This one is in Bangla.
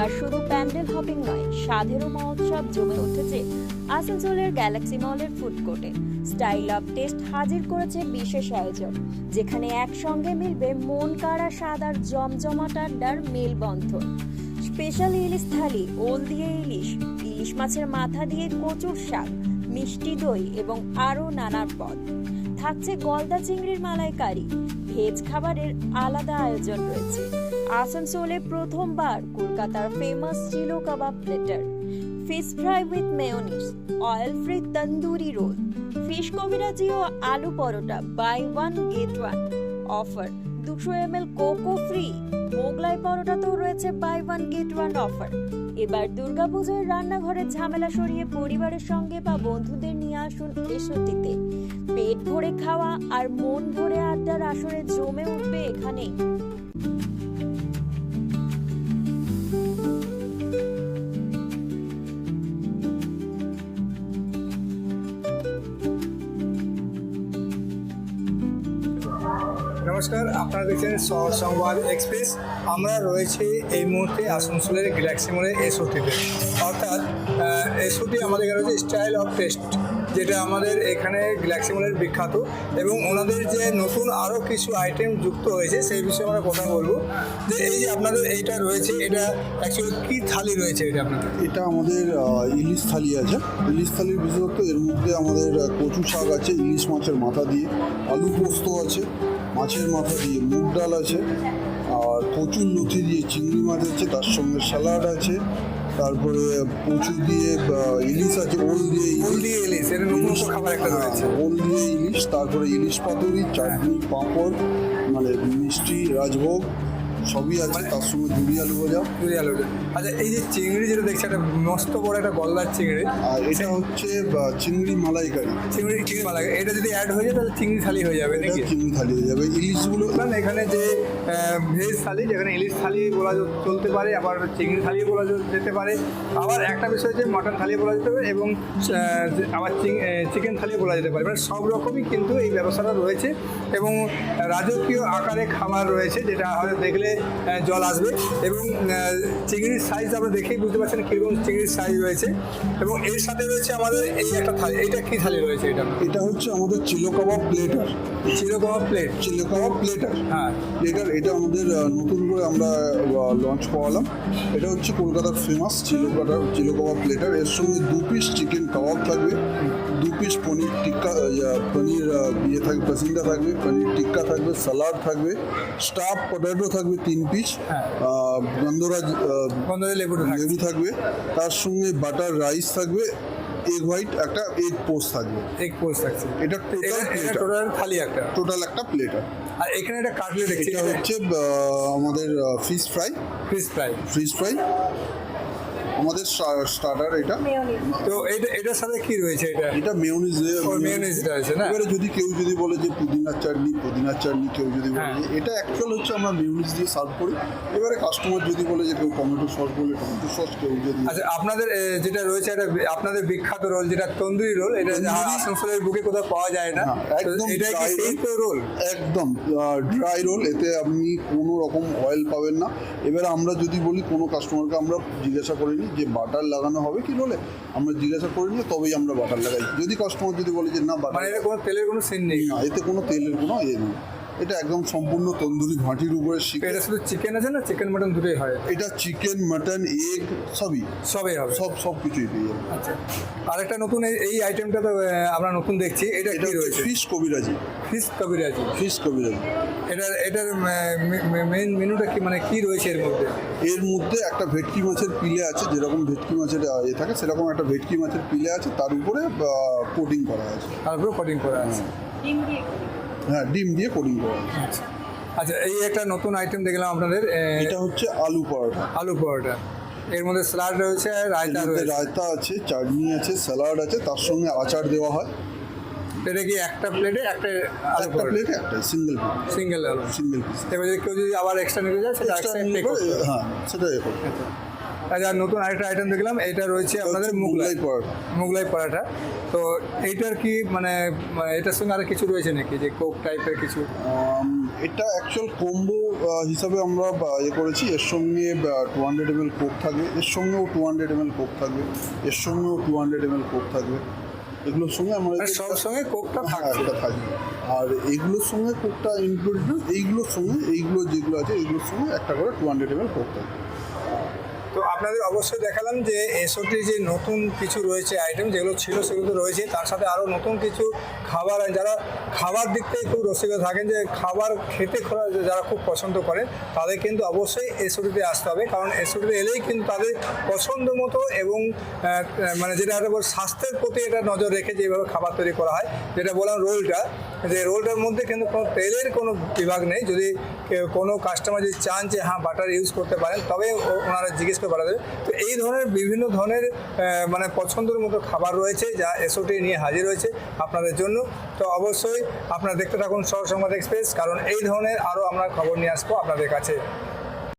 এবার শুধু প্যান্ডেল হপিং নয় স্বাধেরও মহোৎসব জমে উঠেছে আসানসোলের গ্যালাক্সি মলের ফুড কোর্টে। স্টাইল অফ টেস্ট হাজির করেছে বিশেষ আয়োজন যেখানে একসঙ্গে মিলবে মন কাড়া স্বাদ আর জমজমাট আড্ডার মেলবন্ধন। স্পেশাল ইলিশ থালি, ওল দিয়ে ইলিশ ইলিশ মাছের মাথা দিয়ে কচুর শাক, মিষ্টি দই এবং আরও নানা পদ। থাকছে গলদা চিংড়ির মালাইকারি ভেজ খাবারের আলাদা আয়োজন রয়েছে। আসানসোলে প্রথমবার কলকাতার famous Chiloé kebab platter fish fry with mayonnaise oil free tandoori roll fish kobiraji O aloo paratha buy one get one offer দুশো M L Coke free Mughlai পরোটাতেও রয়েছে buy one get one offer এবার দুর্গাপুজোর রান্নাঘরের ঝামেলা সরিয়ে পরিবারের সঙ্গে বা বন্ধুদের নিয়ে আসুন এসতিতে পেট ভরে খাওয়া আর মন ভরে আড্ডার আসরে জমে উঠবে এখানেই। নমস্কার, আপনারা দেখছেন শহর সংবাদ এক্সপ্রেস। আমরা রয়েছি এই মুহূর্তে আসানসোলের গ্যালাক্সি মোড়ে এসওটিতে অর্থাৎ এসওটি আমাদের এখানে স্টাইল অফ টেস্ট। যেটা আমাদের এখানে গ্যালাক্সি মোড়ের বিখ্যাত এবং ওনাদের যে নতুন আরও কিছু আইটেম যুক্ত হয়েছে, সেই বিষয়ে আমরা কথা বলব। যে এই যে আপনাদের এইটা রয়েছে, এটা অ্যাকচুয়ালি কী থালি রয়েছে এটা আপনাদের? এটা আমাদের ইলিশ থালি আছে। ইলিশ থালির বিশেষত্ব, এর মধ্যে আমাদের কচু শাক আছে, ইলিশ মাছের মাথা দিয়ে। আলু পোস্ত আছে, মাছের মাথা দিয়ে। মুগ ডাল আছে, আর কচুর লুচি দিয়ে চিংড়ি মাছ আছে, তার সঙ্গে স্যালাড আছে তারপরে কচু দিয়ে ইলিশ আছে ওল দিয়ে ওল দিয়ে ইলিশ, এটা নতুন খাবার একটা রয়েছে। হ্যাঁ, ওল দিয়ে ইলিশ তারপরে ইলিশ পাতুরি চাটনি পাঁপড় মানে মিষ্টি রাজভোগ সবই আছে তার সঙ্গে দুড়ি আলু ভাজা দুই আলুটা আচ্ছা এই যে চিংড়ি যেটা দেখছি একটা মস্ত বড় একটা গলদার চিংড়ি। আর এটা হচ্ছে চিংড়ি মালাইকারি। চিংড়ি চিংড়ি লাগে এটা যদি অ্যাড হয়ে যায় তাহলে চিংড়ি থালি হয়ে যাবে নাকি? চিংড়ি থালি হয়ে যাবে। ইলিশগুলো বললাম এখানে যে ভেজ থালি যেখানে ইলিশ থালি বলা চলতে পারে আবার চিংড়ি থালি বলা যেতে পারে। আবার একটা বিষয় হচ্ছে মাটন থালি বলা যেতে পারে এবং যে- আবার চিকেন থালি বলা যেতে পারে। মানে সব রকমই কিন্তু এই ব্যবস্থাটা রয়েছে এবং রাজকীয় আকারে খাবার রয়েছে যেটা হয়তো দেখলে আহ, জল আসবে এবং চিংড়ির সাইজ আমরা দেখেই বুঝতে পারছেন কীরকম চিংড়ির সাইজ রয়েছে এবং এর সাথে রয়েছে আমাদের এই একটা থালি। এইটা কী থালি রয়েছে এটা? এটা হচ্ছে আমাদের chilli kebab platter chilli kebab plate chilli kebab platter হ্যাঁ। প্লেটার এটা আমাদের নতুন করে আমরা লঞ্চ করালাম। এটা হচ্ছে কলকাতার ফেমাস চিলো কাটার চিলো কাবাব প্লেটার এর সঙ্গে দু পিস চিকেন কাবাব থাকবে। পিস পনির টিক্কা পনির ইয়ে থাকবে পাসিন্দা থাকবে পনির টিক্কা থাকবে স্যালাড থাকবে স্টাফ পটেটো থাকবে তিন পিস হ্যাঁ। গন্ধরাজ লেবু থাকবে তার সঙ্গে বাটার রাইস থাকবে এগ হোয়াইট একটা এগ পোস্ট থাকবে। এগ পোস্ট থাকছে। এটা টোটাল থালি একটা। টোটাল একটা প্লেট আর এখানে একটা কাটলেট এটা হচ্ছে আমাদের fish fry fish fry fish fry আমাদের স্টার্টার এটা। তো এটা এটার সাথে কি রয়েছে এটা? এটা মেয়নিজ mayonnaise-টা আছে না? এবারে যদি কেউ যদি বলে যে পুদিনার চাটনি পুদিনার চাটনি কেউ যদি বলে হ্যাঁ। এটা অ্যাকচুয়াল হচ্ছে আমরা মেয়নিজ দিয়ে সার্ভ করি। এবারে কাস্টমার যদি বলে যে কেউ টমেটো সস বলে টমেটো সস কেউ যদি আচ্ছা আপনাদের যেটা রয়েছে এটা আপনাদের বিখ্যাত রোল যেটা তন্দুরি রোল এটা আসানসোলের বুকে কোথাও পাওয়া যায় না? এটা কি সেই তো রোল একদম ড্রাই রোল এতে আপনি কোনো রকম অয়েল পাবেন না। এবারে আমরা যদি বলি কোনো কাস্টমারকে আমরা জিজ্ঞাসা করিনি যে বাটার লাগানো হবে কি বলে? আমরা জিজ্ঞাসা করে নিলে তবেই আমরা বাটার লাগাই। যদি কাস্টমার যদি বলে যে না বাটার মানে এটা কোনো তেলের কোনো সিন নেই। না এতে কোনো তেলের কোনো ইয়ে নেই। এটা একদম সম্পূর্ণ তন্দুরি ভাঁটির উপরে এটা শুধু চিকেন আছে না? চিকেন মটন দুটোই হয়। এটা চিকেন মাটন এগ সবই। সবই হবে। সব সব কিছুই পেয়ে যাবে আচ্ছা। আরেকটা নতুন এই- এই আইটেমটা তো আমরা নতুন দেখছি। এটা এটা কি রয়েছে? ফিশ কবিরাজি। ফিশ কবিরাজি। ফিশ কবিরাজি। এটার এটার মেন মেনুটা কি? মানে কি রয়েছে এর মধ্যে? এর মধ্যে একটা ভেটকি মাছের পিলে আছে। যেরকম ভেটকি মাছের ইয়ে থাকে সেরকম একটা ভেটকি মাছের পিলে আছে। তার উপরে কোটিং করা আছে। তারপরে কটিং করা আছে। হ্যাঁ ডিম দিয়ে করা। আচ্ছা। আচ্ছা এই একটা নতুন আইটেম দেখলাম আপনাদের এটা হচ্ছে আলু পরোটা। আলু পরোটা। এর মধ্যে স্যালাড রয়েছে রায়তা রয়েছে। রায়তা আছে চাটনি আছে স্যালাড আছে তার সঙ্গে আচার দেওয়া হয়। এটা কি একটা প্লেটে একটা আলু একটা পরোটা? প্লেটে একটা সিঙ্গেল সিঙ্গেল আলু। সিঙ্গেল পিস এবার যদি কেউ যদি আবার এক্সট্রা নিতে যায় সেটা এক্সট্রা হ্যাঁ সেটা আচ্ছা নতুন আরেকটা আইটেম দেখলাম এটা রয়েছে আপনাদের মুগলাই মুগলাই পরোটা। মুগলাই পরাঠা তো এইটার কি মানে মানে এটার সঙ্গে আর কিছু রয়েছে নাকি? যে কোক টাইপের কিছু? এটা অ্যাকচুয়াল কম্বো হিসাবে আমরা ইয়ে করেছি। এর সঙ্গে two hundred M L Coke থাকবে। এর সঙ্গেও two hundred M L Coke থাকবে। এর সঙ্গেও two hundred M L Coke থাকবে। এগুলোর সঙ্গে আমরা মানে সব সঙ্গে কোকটা হ্যাঁ থাকবে। আর এইগুলোর সঙ্গে কোকটা ইনক্লুডেড এইগুলোর সঙ্গে এইগুলো যেগুলো আছে এইগুলোর সঙ্গে একটা করে two hundred M L Coke থাকবে। তো আপনাদের অবশ্যই দেখালাম যে এসওটি যে নতুন কিছু রয়েছে আইটেম যেগুলো ছিল সেগুলো তো রয়েছে, তার সাথে আরও নতুন কিছু খাবার যারা খাবার দিক থেকে খুব রসিক থাকেন যে খাবার খেতে খোলা যারা খুব পছন্দ করেন, তাদের কিন্তু অবশ্যই এসওটিতে আসতে হবে। কারণ এসওটিতে এলেই কিন্তু তাদের পছন্দ মতো এবং মানে যেটা স্বাস্থ্যের প্রতি এটা নজর রেখে যেভাবে খাবার তৈরি করা হয়, যেটা বললাম রোলটা, যে রোলটার মধ্যে কিন্তু কোনো তেলের কোনো বিভাগ নেই। যদি কোনো কাস্টমার যদি চান যে হ্যাঁ বাটার ইউজ করতে পারেন, তবে ওনারা জিজ্ঞেস করে বাড়া দেবে তো এই ধরনের বিভিন্ন ধরনের মানে পছন্দের মতো খাবার রয়েছে যা এসওটি নিয়ে হাজির হয়েছে আপনাদের জন্য। তো অবশ্যই আপনারা দেখতে থাকুন সহ সংবাদ এক্সপ্রেস, কারণ এই ধরনের আরও আমরা খবর নিয়ে আসব আপনাদের কাছে।